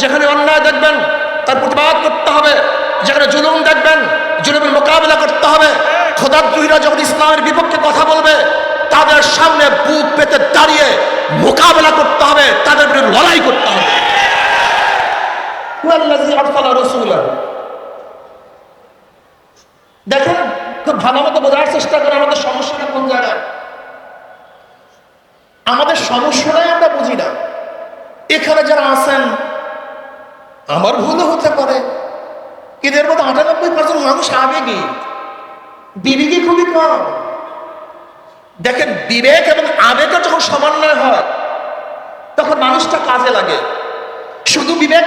যেখানে অন্যায় দেখবেন, তার প্রতিবাদ করতে হবে। যেখানে জুলুম দেখবেন, জুলুমের মোকাবিলা করতে হবে। খোদাদ্রোহীরা যখন ইসলামের বিপক্ষে কথা বলবে, তাদের সামনে বুক পেতে দাঁড়িয়ে মোকাবেলা করতে হবে, তাদের বিরুদ্ধে লড়াই করতে হবে। দেখেন, খুব ভালো মতো বোঝার চেষ্টা করে আমাদের সমস্যাটা কোন জায়গায়? আমাদের সমস্যাটাই আমরা বুঝি না। এখানে যারা আছেন আমার ভুলও হতে পারে। এদের মধ্যে আটানব্বই পার্সেন্ট মানুষ আবেগী বিবেকই খুবই কম। দেখেন, বিবেক এবং আবেগের যখন সমন্বয় হয়, তখন মানুষটা কাজে লাগে। শুধু বিবেক,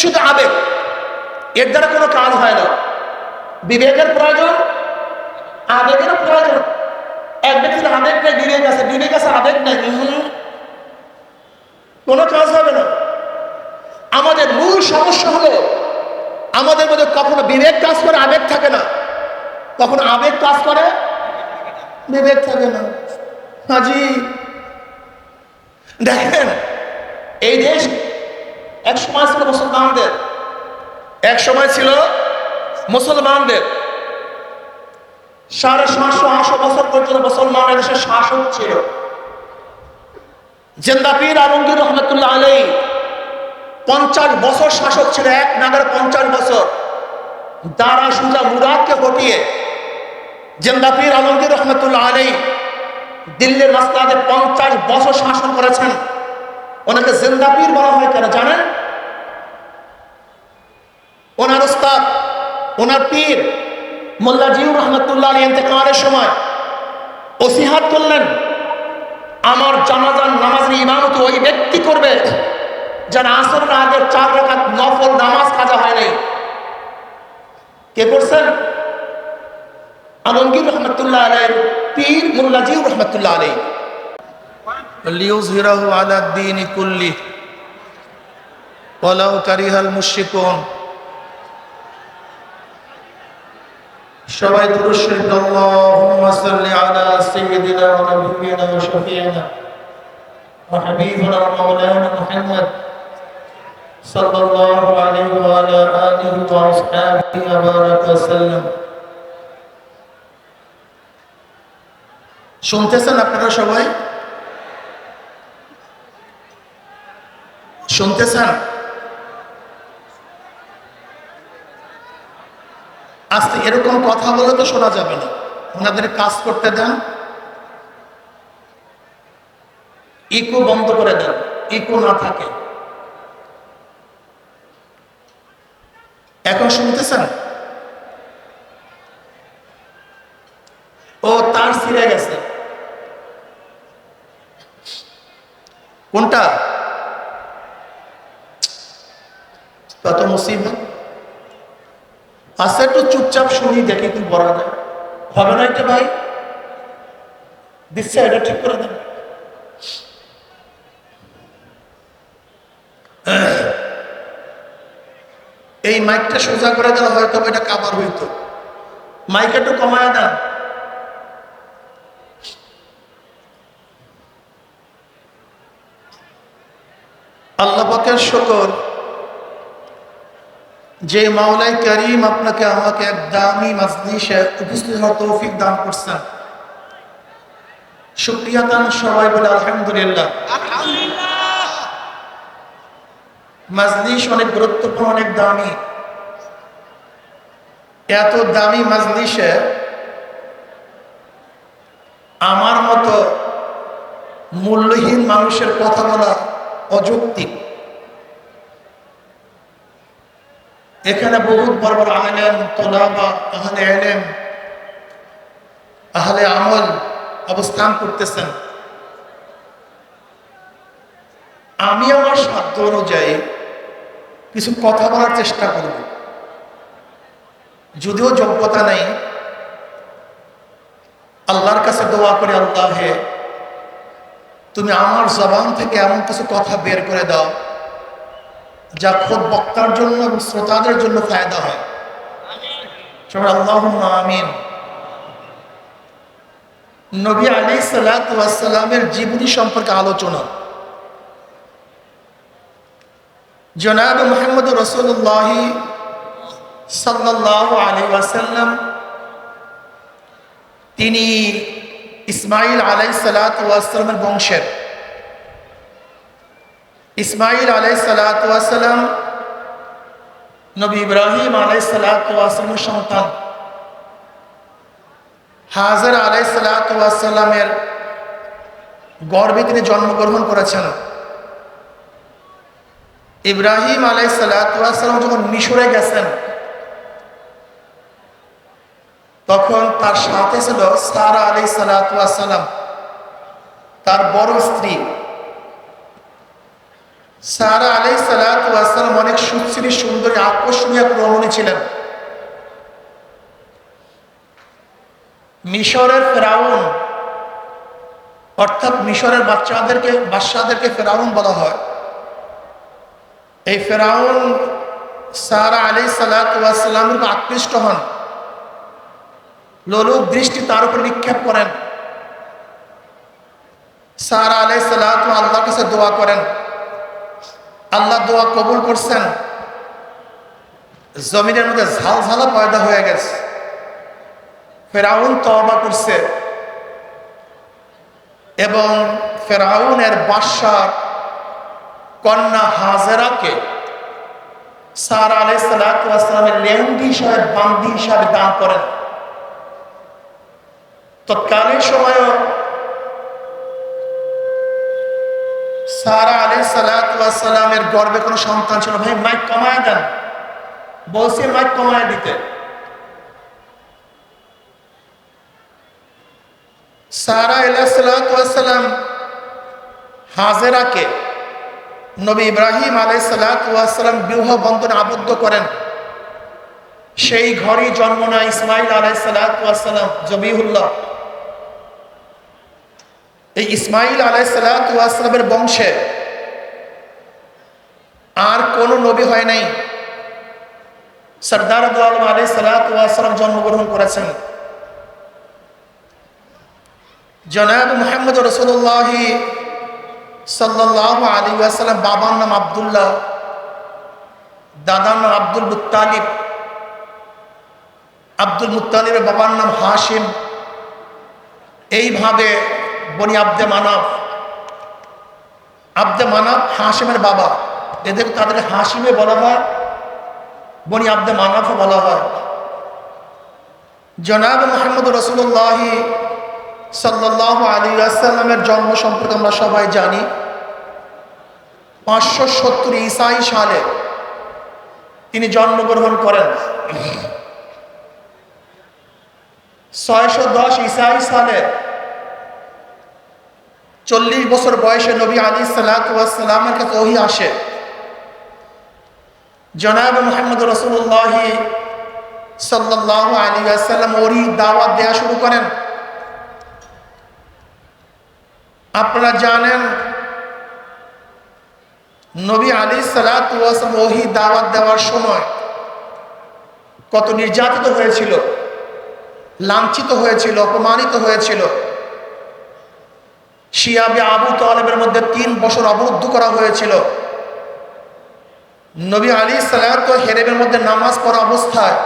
শুধু আবেগ, এর দ্বারা কোনো কাজ হয় না। বিবেকের প্রয়োজন, আবেগেরও প্রয়োজন। এক ব্যক্তির আবেগ নেই, বিবেক আছে বিবেক আছে, আবেগ নেই। কোনো কাজ হবে না। আমাদের সমস্যা হলো আমাদের মধ্যে কখনো বিবেক কাজ করে, আবেগ থাকে না। কখনো আবেগ কাজ করে, বিবেক থাকে না। হাজি, দেখেন, এই দেশ এক সময় ছিল মুসলমানদের, এক সময় ছিল মুসলমানদের। সাড়ে সাতশো, আটশো বছর পর্যন্ত মুসলমানের দেশে শাসক ছিল। জেন্দাপির আলমগীর রহমতুল্লাহ আলাই পঞ্চাশ বছর শাসক ছিল, এক নাগার পঞ্চাশ বছর। দারা সুজা মুরাদকে হটিয়ে জেন্দাপির আলমগীর রহমতুল্লাহ আলাই দিল্লির মাস্তাদে পঞ্চাশ বছর শাসন করেছেন। ওনাকে জেন্দাপির বলা হয় কেন জানেন? ওনার ওস্তাদ ওনার পীর মোল্লা জিউর রহমতুল্লাহ আলী ইন্তেকালের সময় ওসিহাত করলেন, আমার জানাজান নামাজের ইমামত ওই ব্যক্তি করবে যারা আসরের আগে চার রাকাত নফল নামাজ কাজা হয় নাই কে করছেন আলমগীর রহমতুল্লাহ আলাই পীর মোল্লা জিউর রহমতুল্লাহ আলাই ليظهره على الدين كله ولو كره المشركون সবাই দুরূদ শরীফ আল্লাহুম্মা সাল্লি আলা সাইয়্যিদিনা ওয়া নাবিয়্যিনা ওয়া শাফিঈনা ওয়া হাবিবিনা ওয়া আলা আলিহি ওয়া আসহাবিহি ওয়া বারাকা ওয়া সাল্লাম। শুনতেছেন আপনারা সবাই? শুনতেছেন? আজকে এরকম কথা বলে তো শোনা যাবে না। ওনাদের কাজ করতে দেন। ইকো বন্ধ করে দেন। ইকো না থাকে এখন শুনতেছেন ও তার ছিঁড়ে গেছে কোনটা কত মুসিবত আচ্ছা একটু চুপচাপ শুনি, দেখি কি বলা যায়। হবে না একটা ভাই? দিচ্ছে, এটা ঠিক করে দেন। এই মাইকটা সোজা করে দেওয়া হয়তো এটা কাবার হইতো। মাইক একটু কমায় দেন। আল্লাহ পাকের শকর। যে মাওলাই করিম আপনাকে আমাকে এক দামি মজলিসে উপস্থিত হওয়ার তৌফিক দান করছেন। শুক্রিয়া দান সবাই বলে আলহামদুলিল্লাহ। মজলিস অনেক গুরুত্বপূর্ণ, অনেক দামি। এত দামি মজলিসে আমার মতো মূল্যহীন মানুষের কথা বলা অযৌক্তিক। এখানে বহুত বড় বড় তোলাবা, আহলে এলেম আহলে আমল অবস্থান করতেছেন। আমি আমার সাধ্য অনুযায়ী কিছু কথা বলার চেষ্টা করব। যদিও যোগ্যতা নেই, আল্লাহর কাছে দোয়া করে, আল্লাহ হে, তুমি আমার জবান থেকে এমন কিছু কথা বের করে দাও যা খোদ বক্তার জন্য এবং শ্রোতাদের জন্য ফায়দা হয়। সবাই আল্লাহ আমিন। নবী আলী সালাতামের জীবনী সম্পর্কে আলোচনা। জনাব মোহাম্মদ রসুল্লাহ সাল্লাহ আলী ওয়াসাল্লাম, তিনি ইসমাইল আলাই সালাতামের বংশের। ইসমাইল আলাই সালাতাম নবী ইব্রাহিম আলাই সালাতামের সন্তান। হাজার আলাই সালাতামের গর্বে তিনি জন্মগ্রহণ করেছেন। ইব্রাহিম আলাই সালাতাম যখন মিশরে গেছেন, তখন তার সাথে ছিল সারা আলাই সালাতাম তার বড় স্ত্রী সারা আলাই সালাতাম অনেক সুশ্রী সুন্দরী, আকর্ষণীয় এক রমণী ছিলেন। মিশরের ফেরাউন, অর্থাৎ মিশরের বাচ্চাদেরকে বাচ্চাদেরকে ফেরাউন বলা হয়। এই ফেরাউন সারা আলি সালাতামের আকৃষ্ট হন। লোলুক দৃষ্টি তার উপর নিক্ষেপ করেন। সারা আলাই সালাত আল্লাহর কাছে দোয়া করেন। আল্লাহ দোয়া কবুল করছেন। জমিনের মধ্যে ঝালঝালা পয়দা হয়ে গেছে। ফেরাউন তবা করছে। এবং ফেরাউনের বাদশার কন্যা হাজেরাকে সারা আলাই সালাতামের লেহন্দি হিসাবে, বান্দি হিসাবে দান করেন। তৎকালীন সময়ও সারা আলাই সালাতামের গর্বে কোনো সন্তান ছিল ভাই, মাইক কমায় দেন। বলছে, মাইক কমায় দিতে। সারা আলাইসালাম হাজেরাকে নবী ইব্রাহিম আলাই সালাতাম বিবাহ বন্ধনে আবদ্ধ করেন। সেই ঘরেই জন্ম নেয় ইসমাইল আলাই সালাতাম জবিহুল্লাহ। এই ইসমাইল আলাই সালাতামের বংশে আর কোন নবী হয় নাই। সর্দার আলাই সালাতাম জন্মগ্রহণ করেছেন। জনাব মোহাম্মদ রসুল্লাহ সাল্লাহ আলী আসালাম বাবার নাম আবদুল্লাহ, দাদার নাম আব্দুল মুতালিব আব্দুল মুতালিবের বাবার নাম হাসিম এইভাবে বনি আব্দে মানব। আব্দে মানব হাসিমের বাবা। এদের তাদের হাসিমে বলা হয়, বনি আব্দে মানবও বলা হয়। জনাব মোহাম্মদ রসুল্লাহ সাল্লাহ আলী আসাল্লামের জন্ম সম্পর্কে আমরা সবাই জানি। পাঁচশো সত্তর ইসাই সালে তিনি জন্মগ্রহণ করেন। ছয়শো দশ ইসাই সালে চল্লিশ বছর বয়সে নবী আলী সাল্লামের কাছে ওহি আসে। জনাব মোহাম্মদ রসুল্লাহ সাল্লাহ আলী আসাল্লাম ওরি দাওয়াত দেওয়া শুরু করেন। আপনারা জানেন, নবী আলী সালাম ওহি দাওয়াত দেওয়ার সময় কত নির্যাতিত হয়েছিল, লাঞ্ছিত হয়েছিল, অপমানিত হয়েছিল। শিয়াবি আবু তালেবের মধ্যে তিন বছর অবরুদ্ধ করা হয়েছিল। নবী আলী সালাত হেরেবের মধ্যে নামাজ পড়া অবস্থায়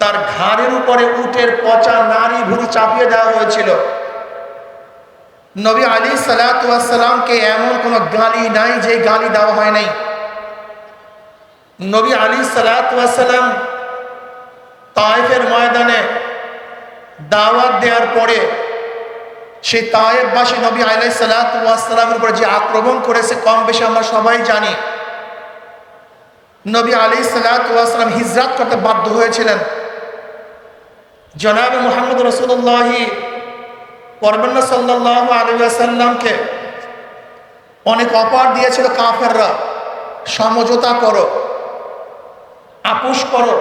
তার ঘাড়ের উপরে উটের পচা নারী ভুড়ি চাপিয়ে দেওয়া হয়েছিল। নবী আলী সালাতামকে এমন কোনো গালি নাই যে গালি দেওয়া হয় নাই। নবী আলী সালাতাম তায়েফের ময়দানে দাওয়াত দেওয়ার পরে সেই তায়েববাসী নবী আলাই সালাতামের উপর যে আক্রমণ করেছে, কম বেশি আমরা সবাই জানি। নবী আলী সালাতাম হিজরাত করতে বাধ্য হয়েছিলেন। জনাব মোহাম্মদ রসুল্লাহি পরবন্না সাল্লাহ আলিয়াসাল্লামকে অনেক অপার দিয়েছিল কাফেররা। সমঝোতা করো, আপোষ করো,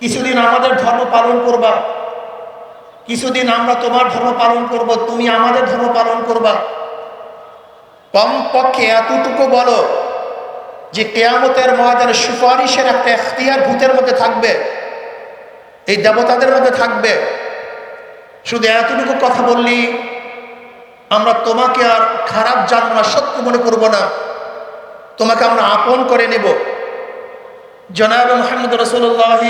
কিছুদিন আমাদের ধর্ম পালন করবা। কিছুদিন আমরা তোমার ধর্ম পালন করব, তুমি আমাদের ধর্ম পালন করবা। কমপক্ষে এতটুকু বলো যে কেয়ামতের ময়দানে সুপারিশের একটা এখতিয়ার ভূতের মধ্যে থাকবে, এই দেবতাদের মধ্যে থাকবে। শুধু এতটুকু কথা বললি, আমরা তোমাকে আর খারাপ জানব না, সত্য মনে করব না। তোমাকে আমরা আপন করে নেব। জনাব মোহাম্মদ রসুল্লাহ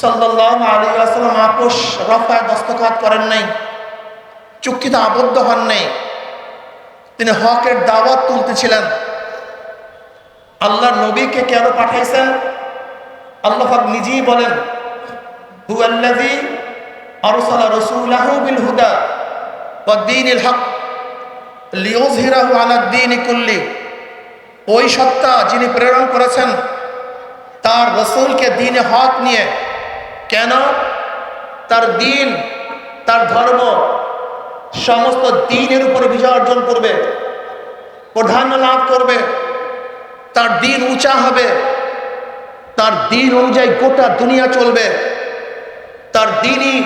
সাল্লাহ আলী আসসালাম আপোষ, রফায় দস্তখাত করেন নাই, চুক্তিতে আবদ্ধ হন নাই। তিনি হকের দাওয়াত তুলতেছিলেন। আল্লাহ নবীকে কেন পাঠাইছেন আল্লাহ নিজেই বলেন হুয়াল্লাযী আরসালা রাসূলাহু বিল হুদা ওয়া দীনিল হক লিইয়ুযহিরাহু আলা দ্বীনি কুল্লি। ওই সত্তা যিনি প্রেরণ করেছেন, তার রসুলকে দিনে হক নিয়ে কেন? তার দিন, তার ধর্ম, সমস্ত দিনের উপরে বিজয় অর্জন করবে, প্রাধান্য লাভ করবে, তার দিন উঁচা হবে, তার দিন অনুযায়ী গোটা দুনিয়া চলবে, তার দিনই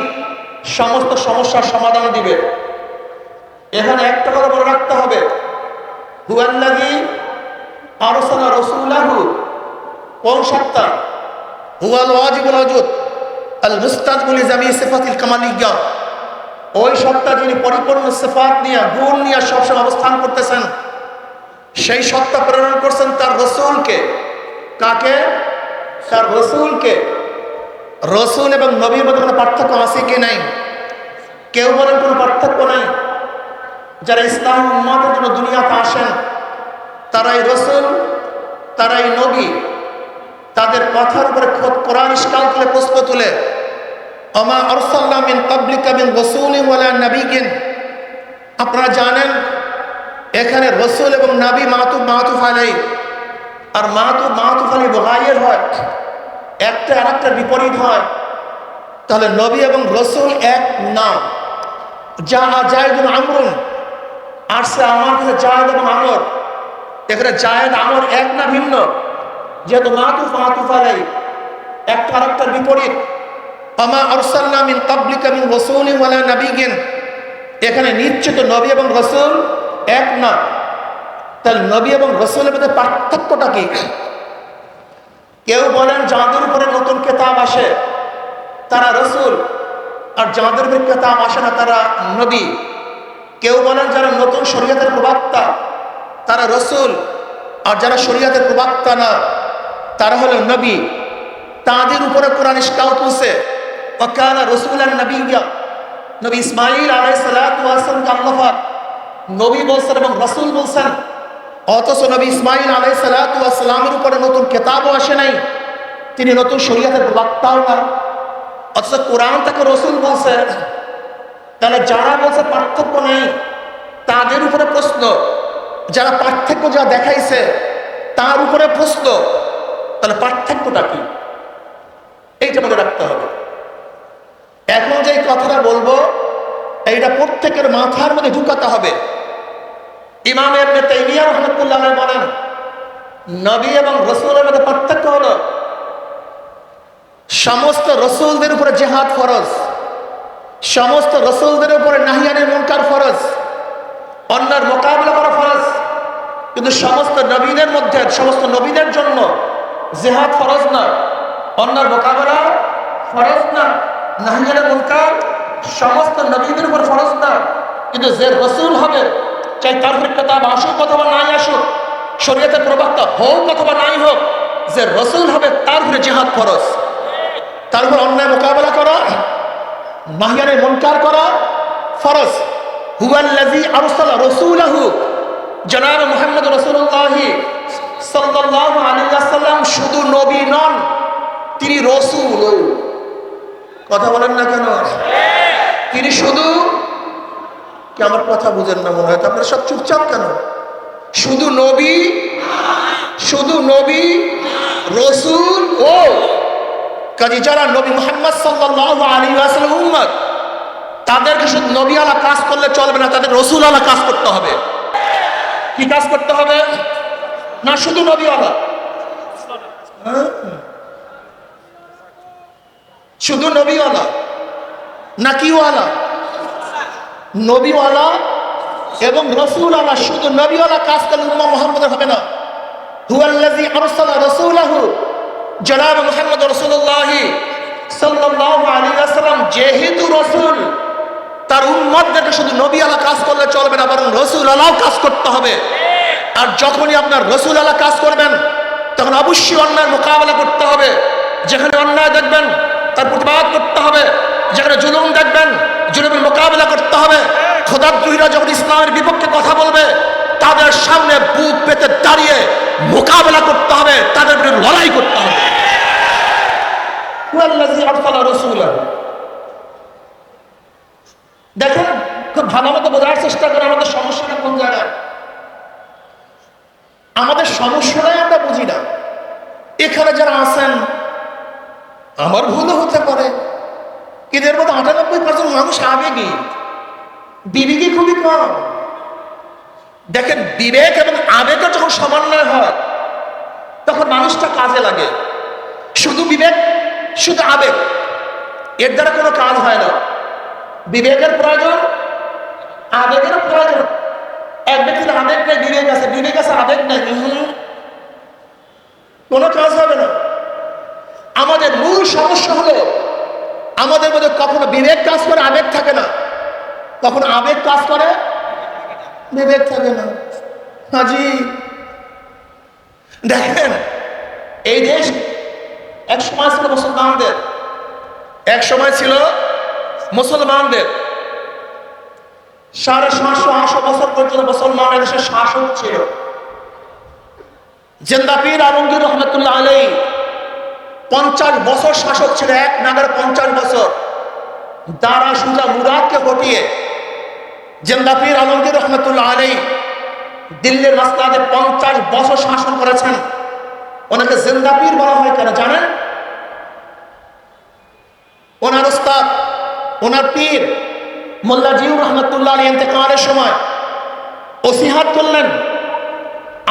সমস্ত সমস্যার সমাধান দিবে। এখানে একটা কথা বলে রাখতে হবে। হুয়াল্লাদি আরসালা রসুল্লাহু কোন সত্তা? হুয়াল ওয়াজিবুল ওয়াজুদ। আল মুস্তাজবুল জামি সিফাতিল কামালিয়া ওই সত্তা যিনি পরিপূর্ণ সিফাত নিয়ে, গুণ নিয়ে সবসময় অবস্থান করতেছেন, সেই সত্তা প্রেরণ করছেন তার রসুলকে। কাকে? তার রসুলকে। রসুল এবং নবীর পার্থক্য আছে কি নাই? কেউ বলেন কোনো পার্থক্য নাই? যারা ইসলাম উম্মাদের জন্য দুনিয়াতে আসেন, তারাই রসুল, তারাই নবী। তাদের কথার উপরে খোদ কোরআন ইসকাল তুলে প্রশ্ন তুলে। আমা আরসাল্লাহ মিন কাবলিকা মিন রাসূলিন ওয়ালা নাবিয়িন। আপনারা জানেন, এখানে রসুল এবং নাবি মাতুব মাতুফ আলাই আর মাতুব মাতুফ আলাই বগাইয়ের হয়, একটা আর একটা বিপরীত হয়। তাহলে নবী এবং রসুল এক নাম যা জায়দুল আমরুন, আর সে আমার কাছে জায়দ এবং আমর। এখানে জায়দ আমর এক না ভিন্ন? যেহেতু মাতুফ মাতুফ আলাই, একটা আর একটার বিপরীত। আমা আরসাল্লাহ মিন কাবলিকা মিন রাসূলিন ওয়ালা নাবিয়িন এখানে নিশ্চিত নবী এবং রসুল এক না। তাহলে নবী এবং রসুলের মধ্যে পার্থক্যটা কি? কেউ বলেন যাদের উপরে নতুন কেতাব আসে, তারা রসুল, আর যাদের উপরে কেতাব আসে না, তারা নবী। কেউ বলেন যারা নতুন শরীয়তের প্রবক্তা, তারা রসুল, আর যারা শরীয়তের প্রবক্তা না তারা হলো নবী। তাদের উপরে কোরআন ইস্কাউ তুলছে ওকানা রসুল আর নবী নবী ইসমাইল আলাই সালাতামকে আল্লাহ নবী বলছেন এবং রসুল বলছেন, অথচ নবী ইসমাইল আলাই সালাতামের উপরে নতুন কেতাবও আসে নাই। তিনি নতুন শরীয়তের বক্তাও না অথচ কোরআন তাকে রসুল বলছে, তাহলে যারা বলছে পার্থক্য নেই, তাদের উপরে প্রশ্ন। যারা পার্থক্য যা দেখাইছে, তার উপরে প্রশ্ন। তাহলে পার্থক্যটা কি? এইটা মনে রাখতে হবে। এখন যে কথাটা বলব, এইটা প্রত্যেকের মাথার মধ্যে ঢুকাতে হবে। ইমাম এমনি তাইমিয়া রহমতুল্লাহ বলেন, নবী এবং রসুলের মধ্যে পার্থক্য হলো, সমস্ত রসুলদের উপরে জেহাদ ফরজ, সমস্ত রসুলদের উপরে নাহিয়ানের মুনকার ফরজ, অন্যের মোকাবিলা করা ফরজ, কিন্তু সমস্ত নবীদের মধ্যে, সমস্ত নবীদের জন্য জেহাদ ফরজ না অন্যের মোকাবেলা ফরজ না নাহিয়ানের মুনকার সমস্ত নবীদের উপর ফরজ না কিন্তু যে রসুল হবে, চাই তার কেতাব আসুক অথবা নাই আসুক, শরীয়তের প্রবক্তা হোক অথবা নাই হোক, যে রসুল হবে তার উপরে জেহাদ ফরজ। তার উপর অন্যায় মোকাবেলা করা নাহিয়ানের মুনকার করা ফরজ। হুয়াল্লাজি আরসালা রসুলাহু, জনাব মুহাম্মদ রসুল্লাহি শুধু নবী নন, তিনি রসুল। কথা বলেন না কেন? তিনি শুধু কি আমার কথা বুঝেন না মনে হয়? আপনারা সব চুপচাপ কেন? শুধু নবী শুধু নবী, রসুল ও কাজী যারা নবী মোহাম্মদ সাল্লাল্লাহু আলাইহি ওয়াসাল্লাম উম্মত, তাদেরকে শুধু নবী আলা কাজ করলে চলবে না, তাদের রসুল আলা কাজ করতে হবে। কি কাজ করতে হবে? না শুধু নবী আলা হ্যাঁ? শুধু নবীওয়ালা না কিওয়ালা নবীওয়ালা এবং রসুলওয়ালা শুধু নবীওয়ালা কাজ করলে উম্মা মোহাম্মদের হবে না। জনাব মুহাম্মদ সাল্লাল্লাহু যেহেতু রসুল, তার উম্মতদেরকে শুধু নবী আলা কাজ করলে চলবে না, বরং রসুল আলাও কাজ করতে হবে। আর যখনই আপনার রসুল আল্লাহ কাজ করবেন, তখন অবশ্যই অন্যায় মোকাবেলা করতে হবে। যেখানে অন্যায় দেখবেন, তার প্রতিবাদ করতে হবে। যেখানে জুলুম দেখবেন, জুলুমের মোকাবেলা করতে হবে। খোদাদ্রোহীরা যখন ইসলামের বিপক্ষে কথা বলবে, তাদের সামনে বুক পেতে দাঁড়িয়ে মোকাবেলা করতে হবে, তাদের বিরুদ্ধে লড়াই করতে হবে। দেখেন, খুব ভালো মতো বোঝার চেষ্টা করে আমাদের সমস্যাটা কোন জায়গায়। আমাদের সমস্যাটাই আমরা বুঝি না। এখানে যারা আছেন, আমার ভুলও হতে পারে। এর মধ্যে আটানব্বই পার্সেন্ট মানুষ আবেগী। বিবেকই খুবই কম। দেখেন, বিবেক এবং আবেগের যখন সমন্বয় হয়, তখন মানুষটা কাজে লাগে। শুধু বিবেক, শুধু আবেগ। এর দ্বারা কোনো কাজ হয় না। বিবেকের প্রয়োজন, আবেগেরও প্রয়োজন। এক ব্যক্তির আবেগ নেই বিবেক আছে বিবেক আছে আবেগ নেই। কোনো কাজ হবে না। আমাদের মূল সমস্যা হলো, আমাদের মধ্যে কখনো বিবেক কাজ করে, আবেগ থাকে না। কখনো আবেগ কাজ করে, বিবেক থাকে না। হাজি, দেখেন, এই দেশ এক সময় ছিল মুসলমানদের, এক সময় ছিল মুসলমানদের। সাড়ে সাতশো, আটশো বছর পর্যন্ত মুসলমান দেশের শাসক ছিল। জেন্দাপির আলমগীর রহমতুল্লাহ আলাই পঞ্চাশ বছর শাসক ছিল, এক নাগার পঞ্চাশ বছর। দারা সুজা মুরাদকে হটিয়ে জেন্দাপির আলমগীর রহমতুল্লাহ আলাই দিল্লির মাসলাদে পঞ্চাশ বছর শাসন করেছেন। ওনাকে জেন্দাপির বলা হয় কেন জানেন? ওনার ওস্তাদ ওনার পীর মোল্লা জিউর রহমতুল্লাহ আলী ইন্তেকালের সময় ওসিহাত করলেন,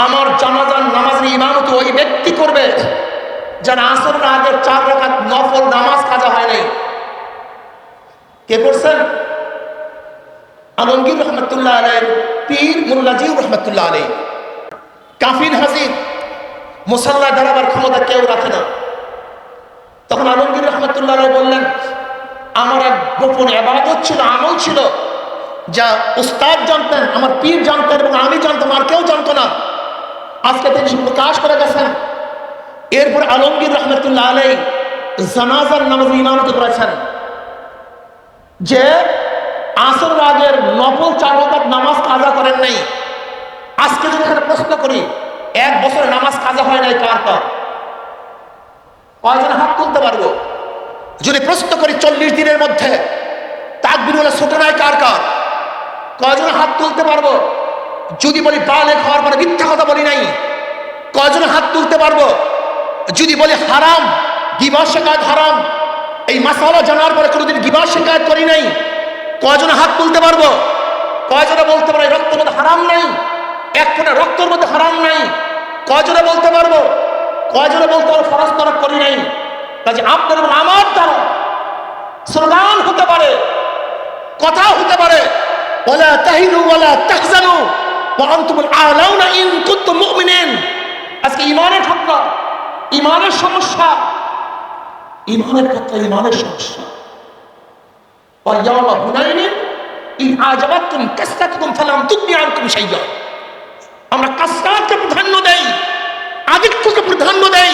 আমার জানাজান নামাজের ইমামত ওই ব্যক্তি করবে যারা আসর আগের চার রাখাত নফল নামাজ কাজা হয় নাই। কে করছেন? আলমগীর রহমতুল্লাহ আলাই পীর মোল্লা জিউর রহমতুল্লাহ আলী কাফির হাজির মুসাল্লা দাঁড়াবার ক্ষমতা কেউ রাখে না। তখন আলমগীর রহমতুল্লাহ আলাই বললেন আমার এক গোপন আবাদত ছিল, আমল ছিল, যা উস্তাদ জানতেন, আমার পীর জানতেন এবং আমি জানতাম, আর কেউ জানতো না। আজকে তিনি প্রকাশ করে গেছেন। এরপর আলমগীর রহমতুল্লাহ আলাই জানাজার নামাজ ইমামতি করেছেন, যে আসর আগের নফল চার রাকাত নামাজ কাজা করেন নাই। আজকে যদি এখানে প্রশ্ন করি, এক বছরে নামাজ কাজা হয় নাই কার কয়জন হাত তুলতে পারব? যদি প্রশ্ন করি চল্লিশ দিনের মধ্যে। তাকবির হলে ছোট নাই কার কার? কয়জন হাত তুলতে পারব? যদি বলি বালে খাওয়ার পরে মিথ্যা কথা বলি নাই কয়জন হাত তুলতে পারব? যদি বলি হারাম গিবার শেখায়ত হারাম, এই মাসালা জানার পরে কোনোদিন গিবার শেখায়ত করি নাই কয়জন হাত তুলতে পারব? কয়জনে বলতে পারে, রক্তের মধ্যে হারাম নাই, এক ফোঁটা রক্তের মধ্যে হারাম নাই। কয়জনে বলতে পারব? কয়জনে বলতে পারব, ফরজ তরক করি নাই? কাজে আপনার এবং আমার দ্বারা স্লোগান হতে পারে কথা হতে পারে ওয়ালা তাহিনু ওয়ালা তাহজানু ওয়া আনতুমুল আলাউনা ইন কুনতুম মুমিনিন আজকে ইমানের ঠকনা ইমানের সমস্যা ইমানের কথা ইমানের সমস্যা ويوم هنين إن أعجبتكم كثرتكم فلم تغن عنكم شيئا আমরা কাসরাতকে প্রাধান্য দেই আদিত্যকে প্রাধান্য দেই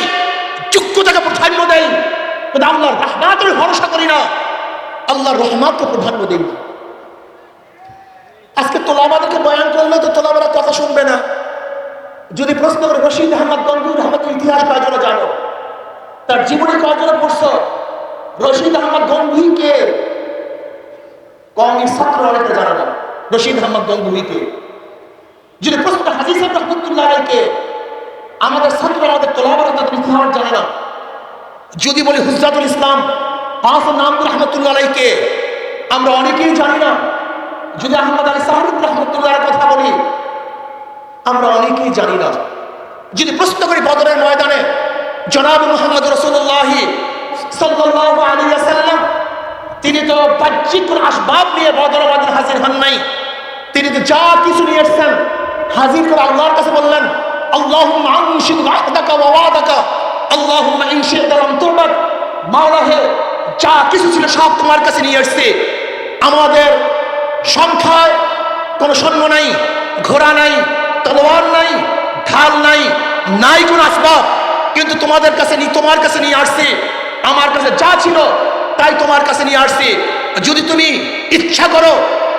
যোগ্যতাকে প্রাধান্য দেই কিন্তু আল্লাহর রহমাতের ভরসা করি না। আল্লাহর রহমাতকে প্রাধান্য দিই আজকে তোলাবাদেরকে বয়ান করলে তো তোলাবারা কথা শুনবে না। যদি প্রশ্ন করে, রশিদ আহমদ গঙ্গুর আহমদের ইতিহাস কয়জনে জানো? তার জীবনে কয়জনে পড়ছ? রশিদ আহমদ গঙ্গুই কে? কমের ছাত্র অনেকে জানে না। রশিদ আহমদ গঙ্গুই কে? যদি প্রশ্ন হাজি সাহেব রহমতুল্লাহ আলাইকে আমাদের ছাত্র আমাদের তোলাবারা তাদের ইতিহাস জানে না। যদি বলি হুজরাতুল ইসলাম হাসান নামদুল রহমতুল্লাহ আলাইকে, আমরা অনেকেই জানি না। যদি আহমদ আলী সাহারুদ রহমতুল্লাহর কথা বলি, আমরা অনেকেই জানি না। যদি প্রশ্ন করি বদরের ময়দানে, জনাব মোহাম্মদ রসুল্লাহি ওয়াসাল্লাম, তিনি তো বাহ্যিক কোন আসবাব নিয়ে বদর হাজির হন নাই। তিনি তো যা কিছু নিয়ে এসেছেন হাজির করে আল্লাহর কাছে বললেন আনশিদ আহদাকা ওয়া ওয়াদাকা। আল্লাহুম্মা ইন শি'তা লাম তুরবাত। মাওলা হে যা কিছু ছিল সব তোমার কাছে নিয়ে এসেছে আমাদের সংখ্যায় কোনো সৈন্য নাই, ঘোড়া নাই, তলোয়ার নাই, ঢাল নাই নাই কোন আসবাব। কিন্তু তোমাদের কাছে নি তোমার কাছে নিয়ে আসছি। আমার কাছে যা ছিল তাই তোমার কাছে নিয়ে আসছি। যদি তুমি ইচ্ছা করো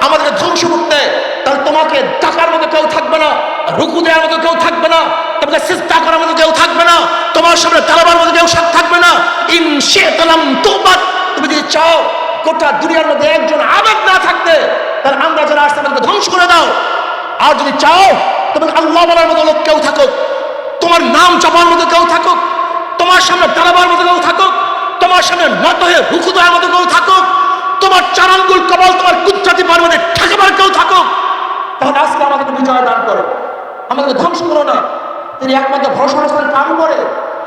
আমাদের ধ্বংস করতে, তাহলে তোমাকে টাকার মতো কেউ থাকবে না। রুকু দেওয়ার মতো কেউ থাকবে না, তোমাকে চেষ্টা করার মতো কেউ থাকবে না, তোমার সামনে তালাবার মতো কেউ থাকবে না। ইন শেতালাম তোবাত, তুমি যদি চাও গোটা দুনিয়ার মধ্যে একজন আবেগ না থাকতে, তাহলে আমরা যারা আসতে আমাদেরকে ধ্বংস করে দাও। আর যদি চাও তোমাকে আল্লাহ বলার মতো লোক কেউ থাকুক, তোমার নাম জপার মতো কেউ থাকুক, তোমার সামনে দাঁড়াবার মতো কেউ থাকুক, তোমার সামনে নত হয়ে হুকু দেওয়ার মতো কেউ থাকুক, তোমার চারাঙ্গুল কবল তোমার কুচ্চাতি পার্বতে ঠেকাবার কেউ থাকুক, তাহলে আজকে আমাদেরকে বিজয় দান করো। আমাদেরকে ধ্বংস করো না। তিনি একমাত্র ভরসা করেন কার উপরে।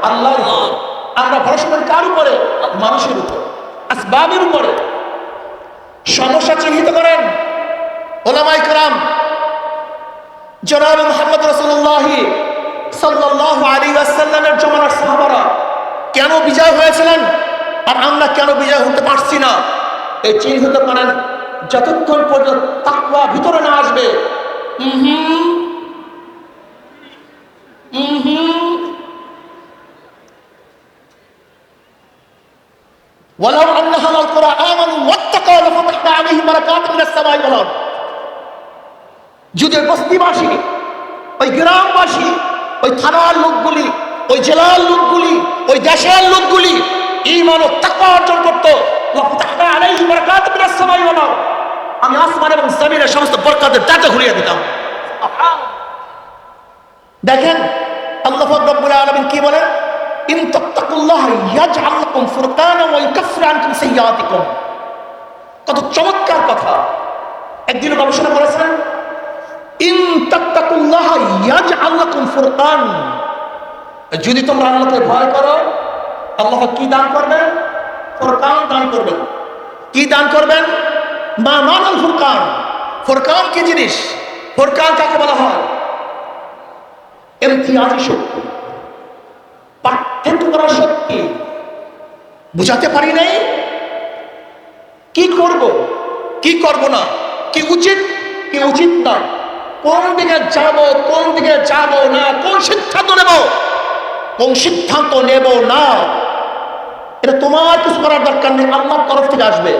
আল্লাহ আমরা ভরসা করি কার উপরে মানুষের উপর আসবাবের উপরে। সমস্যা চিহ্নিত করেন ওলামাই কালাম জনাব মোহাম্মদ রসুল্লাহি সাল্লাহ আলী আসাল্লামের জমানার সাহাবারা কেন বিজয় হয়েছিলেন আর আমরা কেন বিজয় হতে পারছি না? এই চিহ্নিত করেন যতক্ষণ পর্যন্ত তাকওয়া ভিতরে না আসবে। উহুম, ولو أن أهل القرى آمنوا واتقوا لفتحنا عليهم بركات من السماء والأرض যদি ওই বস্তিবাসী ওই গ্রামবাসী ওই থানার লোকগুলি ওই জেলার লোকগুলি ওই দেশের লোকগুলি ইমান ও তাকওয়া অর্জন করতো লাফতাহনা আলাইহিম বারাকাতুম মিনাস সামাই ওয়াল আরদ। আমি আসমান এবং জমিনের সমস্ত বরকতের দাঁতে ঘুরিয়ে দিতাম দেখেন আল্লাহ রব্বুল আলামিন কি বলেন ইন তাত্তাকুল্লাহ ইয়াজআল লাকুম ফুরকানা ওয়া ইউকাফির আনকুম সাইয়্যাতিকুম। কত চমৎকার কথা। একদিন গবেষণা করেছেন ইন তাত্তাকুল্লাহ ইয়াজআল লাকুম ফুরকান। যদি তোমরা আল্লাহকে ভয় করো, আল্লাহ কি দান করবেন? ফুরকান দান করবেন। কি দান করবেন? মা মানাল ফুরকান। ফুরকান কি জিনিস? ফুরকান কাকে বলা হয়? ইমতিয়াজি শক্তি। পার্থক্য করার শক্তি বুঝাতে পারি নাই? কি করব? কি করব না? কি উচিত? কি উচিত না কোন দিকে যাব, কোন দিকে যাব না, কোন সিদ্ধান্ত নেব? কোন সিদ্ধান্ত নেব না? এটা তোমার কিছু করার দরকার নেই, আল্লাহর তরফ থেকে আসবে।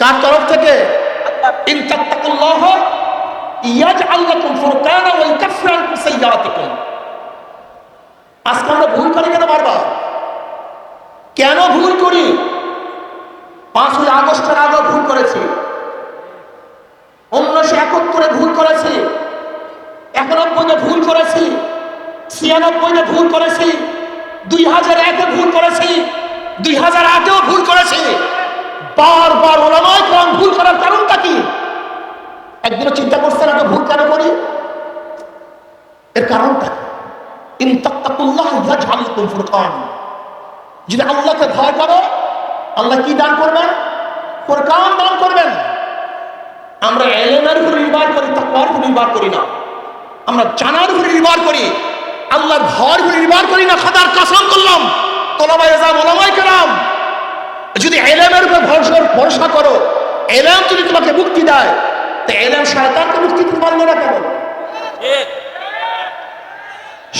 কার তরফ থেকে? ইন তাত্তাকুল্লাহ ইয়াজআল লাকুম ফুরকানা ওয়া ইউকাফির আনকুম সাইয়্যাতিকুম। আজকে আমরা ভুল করি কেন বারবার কেন ভুল করি? পাঁচই আগস্টের আগেও ভুল করেছি। উনিশশো একাত্তরে ভুল করেছি। একানব্বইতে ভুল করেছি। ছিয়ানব্বইতে ভুল করেছি। দুই হাজার একে ভুল করেছি। দুই হাজার আটেও ভুল করেছি। বারবার ওলামায় কোরআন ভুল করার কারণটা কি? একদিনও চিন্তা করছেন আমি ভুল কেন করি? এর কারণটা কি? যদি আল্লাহকে ভয় করো, আল্লাহ কি দান করবেন? ফুরকান দান করবেন। আমরা এলেমের উপর নির্ভর করি, তাকওয়ার উপর নির্ভর করি না। আমরা জানার উপর নির্ভর করি। আল্লাহর ভয়ের উপর নির্ভর করি না, খোদার কসম করলাম। তোলাবাই এজাম ওলামাই কেরাম। যদি এলেমের উপর ভরসা ভরসা করো, এলেম যদি তোমাকে মুক্তি দেয়, তো এলেম শয়তানকে মুক্তি দিতে পারল না কেন?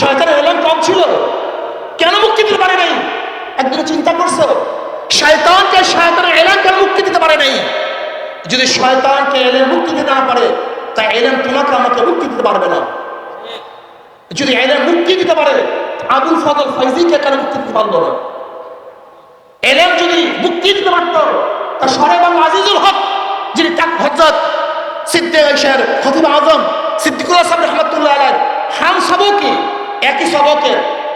শয়তানের এলেম কম ছিল। কেন মুক্তি দিতে পারে নাই? একদিন চিন্তা করছ, শয়তানকে শয়তানের এলেম কেন মুক্তি দিতে পারে নাই? যদি শয়তানকে এলেন মুক্তি দিতে না পারে, তা এলেম তোমাকে আমাকে মুক্তি দিতে পারবে না। যদি এলেম মুক্তি দিতে পারে, আবুল ফজল ফৈজিকে কেন মুক্তি দিতে পারল না? এলেন যদি মুক্তি দিতে পারত, তা সরে বাংলা আজিজুল হক, যিনি তাক হজরত সিদ্দিক খতিব আজম, সিদ্দিকুল হাসান রহমতুল্লাহ আলাই হাম সবকে একই সবকে,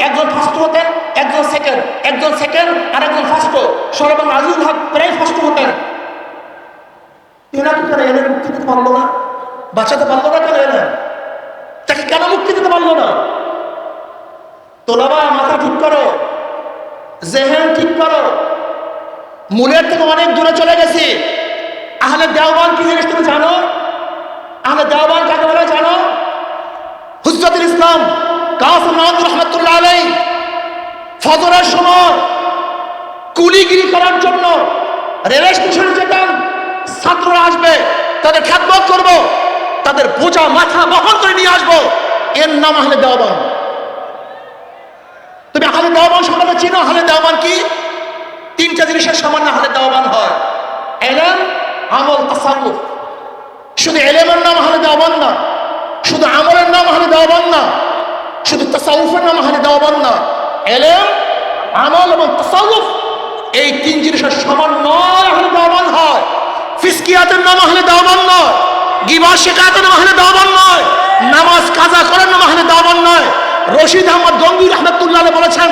একজন ফার্স্ট হতেন একজন সেকেন্ড একজন সেকেন্ড আর একজন ফার্স্ট সরে বাংলা আজিজুল হক প্রায় ফার্স্ট হতেন এরা কি করে এলেম মুক্তি দিতে পারল না? বাঁচাতে পারল না কেন এলেম তাকে কেন মুক্তি দিতে পারল না? তোলাবা, মাথা ঠিক করো, জেহেন ঠিক করো। মূলের থেকে অনেক দূরে চলে গেছি। আহলে দেওয়ান কি জিনিস তুমি জানো? আহলে দেওয়ান কাকে বলে জানো? হুজরতুল ইসলাম। করার জন্য যেতাম আসবে, তাদের তাদের মাথা বহন করে নিয়ে আসব। এর নাম তুমি কি? তিনটা জিনিসের সামান্য হয়। শুধু এলেমের নাম আহলে দেওয়ান না শুধু আমলের নাম আহলে দেওয়ান না শুধু তাসাউফের নাম আহলে দেওয়ান না। এলেম, আমল এবং তাসাউফ, এই তিন জিনিসের সমন্বয় আহলে দেওয়ান হয়। ফিসকিয়াতের নাম আহলে দেওয়ান নয়। গিবা শেখাতের নাম আহলে দেওয়ান নয়। নামাজ কাজা করার নাম আহলে দেওয়ান নয়। রশিদ আহমদ গঙ্গুর রহমতুল্লাহ বলেছেন,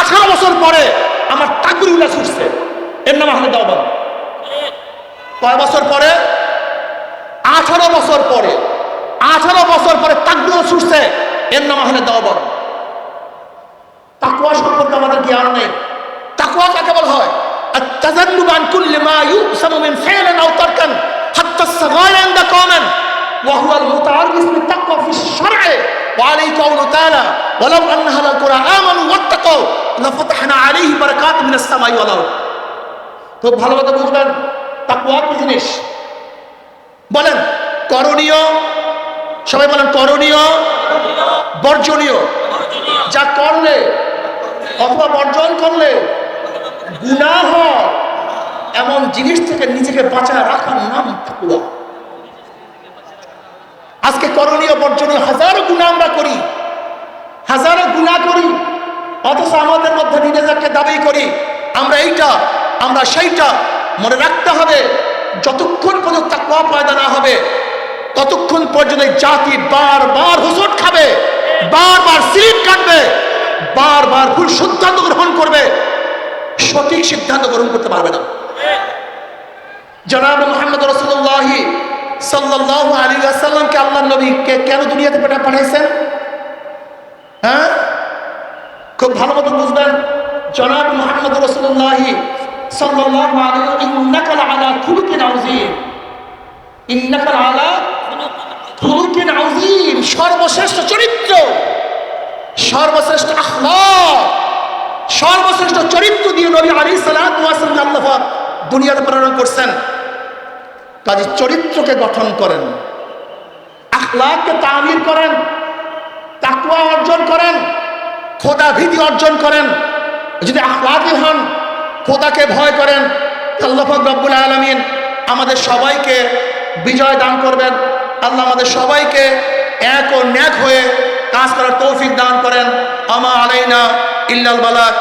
আঠারো বছর পরে আমার তাকবির উল্লাস উঠছে এর নাম আহলে দেওয়ান কয় বছর পরে? আঠারো বছর পরে। আঠারো বছর পরে তাকবির ছুটছে। এর নাম আহলে দেওয়ান তাকুয়া সম্পর্কে আমাদের জ্ঞান নেই তাকুয়া কাকে বলা হয় التذنب عن كل ما يؤسم من فعل او تركا حتى الصغار عند قوم وهو المتعرف بالتقوى في الشرع وعليه قوله تعالى ولو ان اهل القرى امنوا واتقوا لفتحنا عليهم بركات من السماء والارض তো ভালো কথা বুঝবেন তাকুয়া কি জিনিস বলেন করণীয় সবাই বলেন করণীয়, বর্জনীয়। যা করলে অথবা বর্জন করলে হয় এমন জিনিস থেকে নিজেকে বাঁচায় রাখার নাম তাকুয়া আজকে করণীয়, বর্জনীয় হাজারো গুণা আমরা করি, হাজারো গুণা করি, অথচ আমাদের মধ্যে নিজেদেরকে দাবি করি, আমরা এইটা, আমরা সেইটা মনে রাখতে হবে, যতক্ষণ পর্যন্ত তাকুয়া পয়দা না হবে ততক্ষণ পর্যন্ত জাতি বারবার হুসট খাবে, বারবার সিলিপ কাটবে, বারবার ভুল সিদ্ধান্ত গ্রহণ করবে, সঠিক সিদ্ধান্ত গ্রহণ করতে পারবে না। জনাব মোহাম্মদ রসুল্লাহি সাল্লাহ আলী আসাল্লামকে আল্লাহ নবীকে কেন দুনিয়াতে পেটা পাঠাইছেন? হ্যাঁ? খুব ভালো মতো বুঝবেন। জনাব মোহাম্মদ রসুল্লাহি সাল্লাহ আলী ইন্নাকাল আলা খুলুকিন আউজিম ইন্নাকাল আলা সর্বশ্রেষ্ঠ চরিত্র, সর্বশ্রেষ্ঠ আখলাক, সর্বশ্রেষ্ঠ চরিত্র দিয়ে নবী আলী সালাম আল্লাহ দুনিয়াতে প্রেরণ করছেন, কাজে চরিত্রকে গঠন করেন, আখলাককে তামির করেন তাকুয়া অর্জন করেন, খোদা ভীতি অর্জন করেন, যদি আখলাকি হন, খোদাকে ভয় করেন, আল্লাহ রব্বুল আলমিন আমাদের সবাইকে বিজয় দান করবেন। আল্লাহ আমাদের সবাইকে এক ও ন্যাক হয়ে কাজ করার তৌফিক দান করেন। আমা আলাইনা ইল্লাল বালাক।